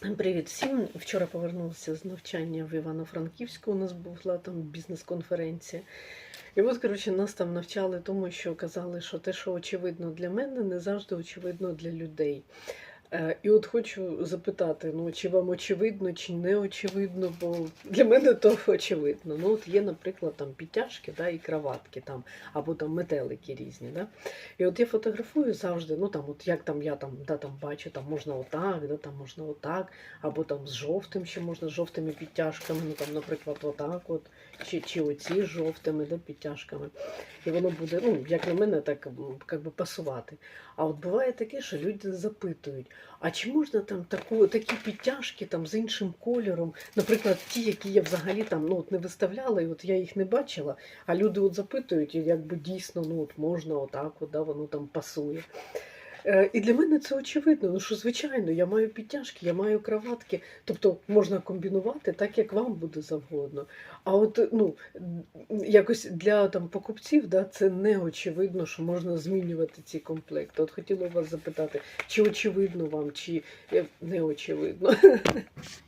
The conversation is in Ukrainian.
Привіт всім. Вчора повернулася з навчання в Івано-Франківську. У нас була там бізнес-конференція. І от, коротше, нас там навчали тому, що казали, що те, що очевидно для мене, не завжди очевидно для людей. Е, І от хочу запитати: ну чи вам очевидно, чи не очевидно, бо для мене то очевидно. Ну, от є, наприклад, там підтяжки да, і краватки, там, або там метелики різні. Да? І от я фотографую завжди, ну там, от як там я там, да, там бачу, там можна отак, да, там можна отак, або там з жовтим, ще можна з жовтими підтяжками, ну там, наприклад, отак, от, чи, чи оці з жовтими да, підтяжками. І воно буде, ну, як на мене, так як би пасувати. А от буває таке, що люди запитують, а чи можна там таку, такі підтяжки там з іншим кольором, наприклад, ті, які я взагалі там ну, от не виставляла, і от я їх не бачила, а люди от запитують, і якби дійсно ну, от можна отак, от, да, воно там пасує. Е, І для мене це очевидно, ну що звичайно, я маю підтяжки, я маю краватки, тобто можна комбінувати так, як вам буде завгодно. А от ну, якось для там, покупців да, це не очевидно, що можна змінювати ці комплекти. От хотіла вас запитати, чи очевидно вам, чи е, не очевидно.